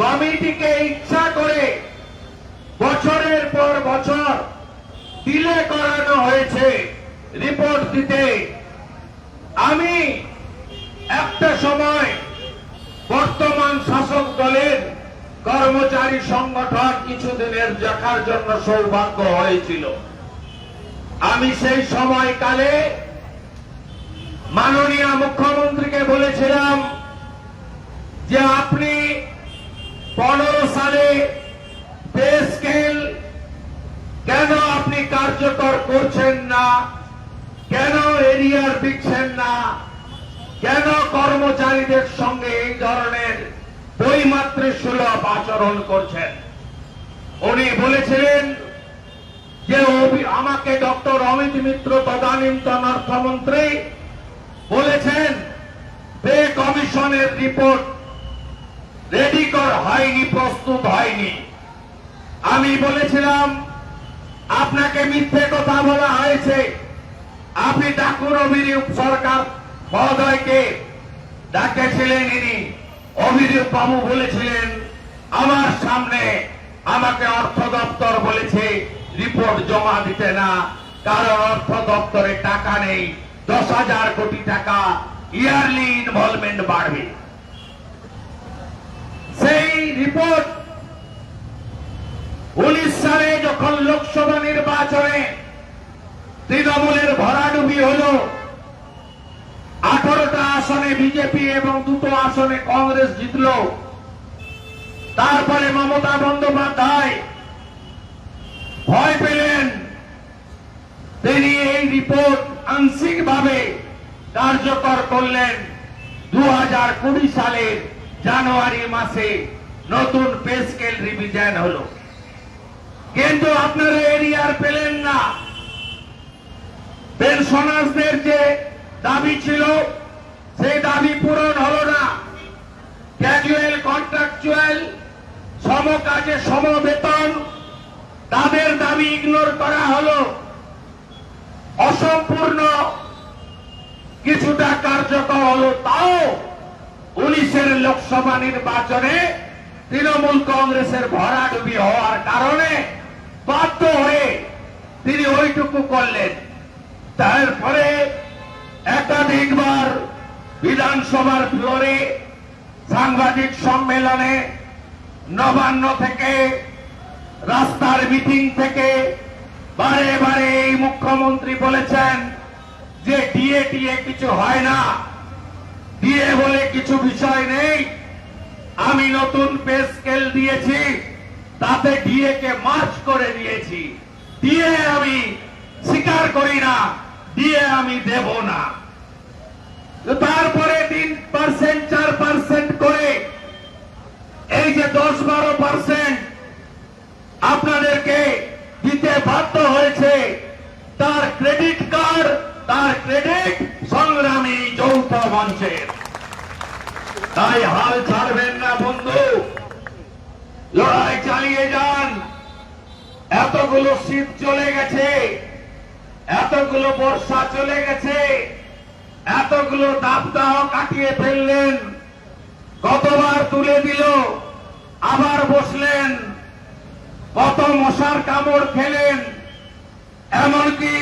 কমিটিকে ইচ্ছা করে বছরের পর বছর ডিলে করানো হয়েছে রিপোর্ট দিতে। আমি একটা সময় বর্তমান শাসক দলের কর্মচারী সংগঠন কিছুদিনের দেখার জন্য সৌভাগ্য হয়েছিল। আমি সেই সময়কালে মাননীয় মুখ্যমন্ত্রীকে বলেছিলাম যে আপনি পনেরো সালে পে স্কেল কেন আপনি কার্যকর করছেন না? কেন এরিয়ার দিচ্ছেন না? কেন কর্মচারীদের সঙ্গে এই ধরনের বইমাত্রে সুলভ আচরণ করছেন? উনি বলেছিলেন যে আমাকে ডক্টর অমিত মিত্র তদানীন্তন অর্থমন্ত্রী বলেছেন পে কমিশনের রিপোর্ট রেডি কর, হয়নি, প্রস্তুত হয়নি। আমি বলেছিলাম, আপনাকে মিথ্যে কথা বলা হয়েছে। আপনি ডাকুন অভিরূপ সরকার মহোদয়কে। ডাকেছিলেন ইনি, অভিরূপ বাবু বলেছিলেন, আমার সামনে আমাকে অর্থ দপ্তর বলেছে, রিপোর্ট জমা দিতে না। কারণ অর্থ দপ্তরে টাকা নেই, দশ হাজার কোটি টাকা ইয়ারলি ইনভলভমেন্ট বাড়বে। সেই রিপোর্ট উনিশ সালে যখন লোকসভা নির্বাচনে তৃণমূলের ভরাডুবি হল, আঠারোটা আসনে বিজেপি এবং দুটো আসনে কংগ্রেস জিতল। তারপরে মমতা বন্দ্যোপাধ্যায় ভয় পেলেন। তিনি এই রিপোর্ট আংশিকভাবে কার্যকর করলেন দু হাজার কুড়ি সালের জানুয়ারি মাসে। নতুন পে স্কেল রিভিশন হলো। কিন্তু আপনারা এরিয়ার পেলেন না। পেনশনার্সদের যে দাবি ছিল, সেই দাবি পূরণ হলো না। ক্যাজুয়াল, কন্ট্রাকচুয়াল, সম কাজে সম বেতন, তাদের দাবি ইগনোর করা হলো। অসম্পূর্ণ কিছুটা কার্যকর হলো তাও উনিশের লোকসভা নির্বাচনে তৃণমূল কংগ্রেসের ভরাডুবি হওয়ার কারণে বাধ্য হয়ে তিনি ওইটুকু করলেন। তারপরে একাধিকবার বিধানসভার ফ্লোরে সাংবাদিক সম্মেলনে নবান্ন থেকে রাস্তার মিটিং থেকে বারে বারে এই মুখ্যমন্ত্রী বলেছেন যে ডিএ টিএ কিছু হয় না। দিয়ে বলে কিছু বিষয় নেই। আমি নতুন পে স্কেল দিয়েছি, তাতে ডিএ কে মার্চ করে দিয়েছি। দিয়ে আমি স্বীকার করি না দিয়ে আমি দেব না। তারপরে তিন পার্সেন্ট, চার পার্সেন্ট করে, এই যে দশ বারো পার্সেন্ট আপনাদেরকে দিতে বাধ্য হয়েছে, তার ক্রেডিট কার্ড, তার ক্রেডিট সংগ্রামী যৌথ মঞ্চের। তাই হাল ছাড়বেন না বন্ধু লড়াই যান। এতগুলো শীত চলে গেছে, এতগুলো বর্ষা চলে গেছে, এতগুলো দাবদাহ কাটিয়ে ফেললেন। কতবার তুলে দিল, আবার বসলেন। কত মশার কামড় খেলেন, এমনকি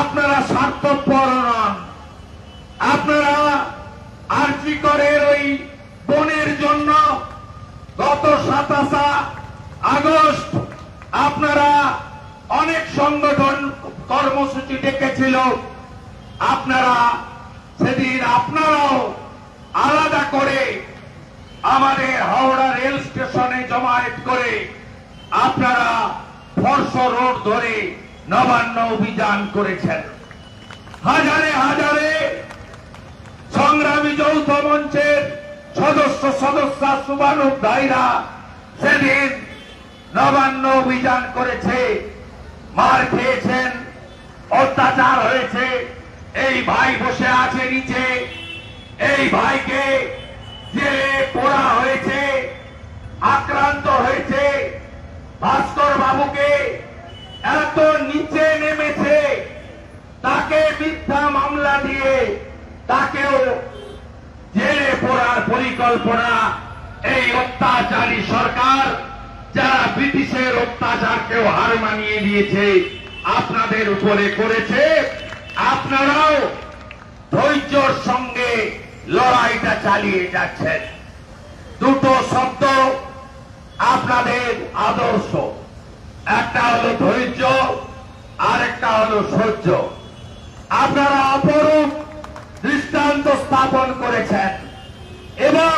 আপনারা স্বার্থপর নন। আপনারা আর্জিকরের ওই বনের জন্য? গত সাতাশা আগস্ট আপনারা অনেক সংগঠন কর্মসূচি ডেকেছিল। আপনারা সেদিন আপনারাও আলাদা করে আমাদের হাওড়া রেল স্টেশনে জমায়েত করে আপনারা ফর্স রোড ধরে নবান্ন অভিযান করেছেন। হাজারে হাজারে সংগ্রামী যৌথ মঞ্চের সদস্য সদস্য ভাইরা সেদিন নবান্ন অভিযান করেছে, মার খেয়েছেন, অত্যাচার হয়েছে। এই ভাই বসে আছে নিচে, এই ভাইকে জেলে পোড়া হয়েছে, আক্রান্ত হয়েছে। ভাস্কর বাবুকে এত নিচে নেমেছে, তাকে মিথ্যা মামলা দিয়ে তাকেও জেলে পড়ার পরিকল্পনা এই অত্যাচারী সরকার ব্রিটিশের অত্যাচারকেও হার মানিয়ে দিয়েছে আপনাদের উপরে করেছে। আপনারাও ধৈর্যর সঙ্গে লড়াইটা চালিয়ে যাচ্ছেন। দুটো শব্দ আপনাদের আদর্শ। একটা হলো ধৈর্য আর একটা হলো সহ্য। আপনারা অপরূপ দৃষ্টান্ত স্থাপন করেছেন এবং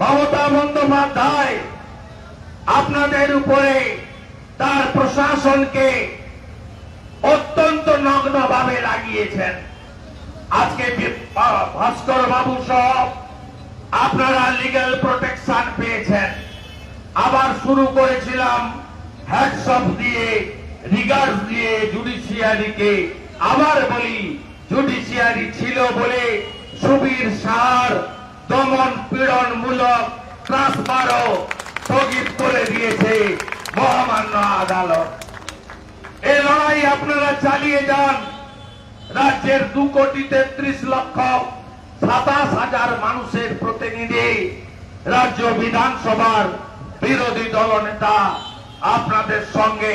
মমতা বন্দ্যোপাধ্যায় আপনাদের উপরে তার প্রশাসনকে অত্যন্ত নগ্নভাবে লাগিয়েছেন আজকে ভাস্কর বাবু সহ আপনারা লিগ্যাল প্রোটেকশন পেয়েছেন। আবার শুরু করেছিলাম হ্যাটসঅপ দিয়ে রিগার্ড দিয়ে জুডিশিয়ারিকে আবার বলি জুডিশিয়ারি ছিল বলে সুবীর সার দমন পীড়ন মূলক ট্রান্সফারও স্থগিত করে দিয়েছে মহামান্য আদালত। এই লড়াই আপনারা চালিয়ে যান। রাজ্যের দু কোটি তেত্রিশ লক্ষ সাতাশ হাজার মানুষের প্রতিনিধি রাজ্য বিধানসভার বিরোধী দলনেতা আপনাদের সঙ্গে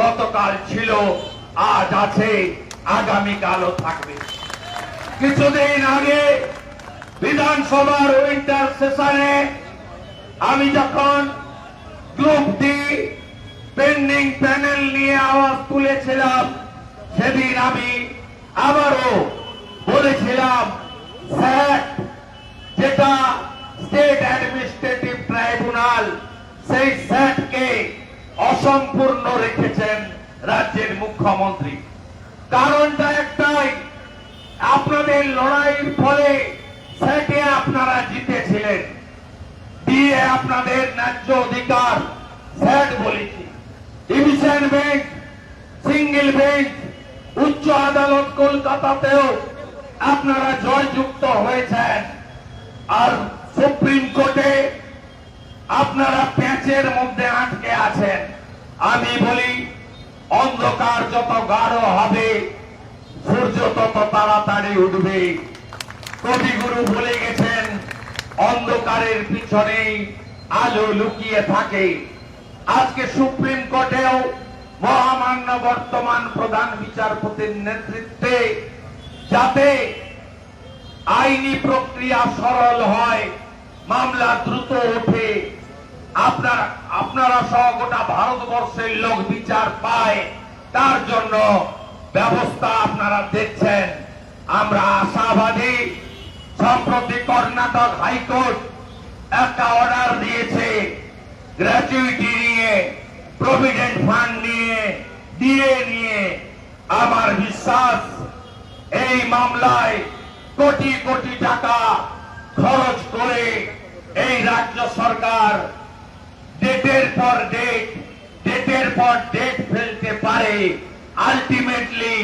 গতকাল ছিল, আজ আছে, আগামীকালও থাকবে। কিছুদিন আগে বিধানসভার উইন্টার সেশনে আমি যখন গ্রুপ ডি পেন্ডিং প্যানেল নিয়ে আওয়াজ তুলেছিলাম, সেদিন আমি আবারও বলেছিলাম স্যাট যেটা স্টেট অ্যাডমিনিস্ট্রেটিভ ট্রাইব্যুনাল সেই স্যাটকে অসম্পূর্ণ রেখেছেন রাজ্যের মুখ্যমন্ত্রী। কারণটা একটাই, আপনাদের লড়াইয়ের ফলে স্যাটে আপনারা জিতেছিলেন দিয়ে আপনাদের ন্যায্য অধিকার স্যাট বলেছি। ডিভিশন বেঞ্চ, সিঙ্গেল বেঞ্চ, উচ্চ আদালত কলকাতাতেও আপনারা জয়যুক্ত হয়েছেন। আর সুপ্রিম কোর্টে আপনারা প্যাঁচের মধ্যে আটকে আছেন। আমি বলি, অন্ধকার যত গাঢ় হবে, সূর্য তত তাড়াতাড়ি উঠবে। কবিগুরু বলে গেছেন, অন্ধকারের পিছনেই আলো লুকিয়ে থাকে। আজকে সুপ্রিম কোর্টেও মহামান্য বর্তমান প্রধান বিচারপতির নেতৃত্বে যাতে আইনি প্রক্রিয়া সরল হয়, মামলা দ্রুত ওঠে, আপনার আপনারা সহ গোটা ভারতবর্ষের লোক বিচার পায়, তার জন্য ব্যবস্থা আপনারা দেখছেন। আমরা আশাবাদী, সম্প্রতি কর্ণাটক হাইকোর্ট একটা অর্ডার দিয়েছে। গ্র্যাচুইটি নিয়ে প্রভিডেন্ট ফান্ড নিয়ে, দিয়ে নিয়ে। আমার বিশ্বাস, এই মামলায় কোটি কোটি টাকা খরচ করে এই রাজ্য সরকার ডেটের পর ডেট, ডেটের পর ডেট ফেলতে পারে। আলটিমেটলি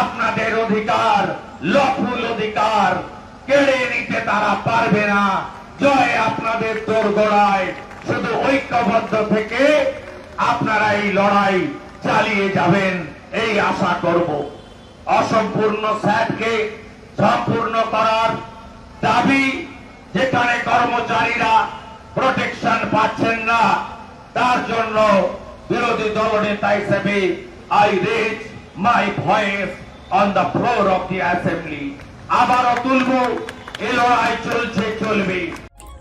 আপনাদের অধিকার লফুল অধিকার কেড়ে নিতে তারা পারবে না। জয় আপনাদের দোরগোড়ায়। শুধু ঐক্যবদ্ধ থেকে আপনারা এই লড়াই চালিয়ে যাবেন, এই আশা করব। অসম্পূর্ণ স্যাটকে সম্পূর্ণ করার দাবি যেখানে কর্মচারীরা প্রোটেকশন পাচ্ছেন না, তার জন্য বিরোধী দলনেতা হিসেবে I raise my voice on the floor of the assembly আবারও তুলব এ লড়াই চলছে, চলবে।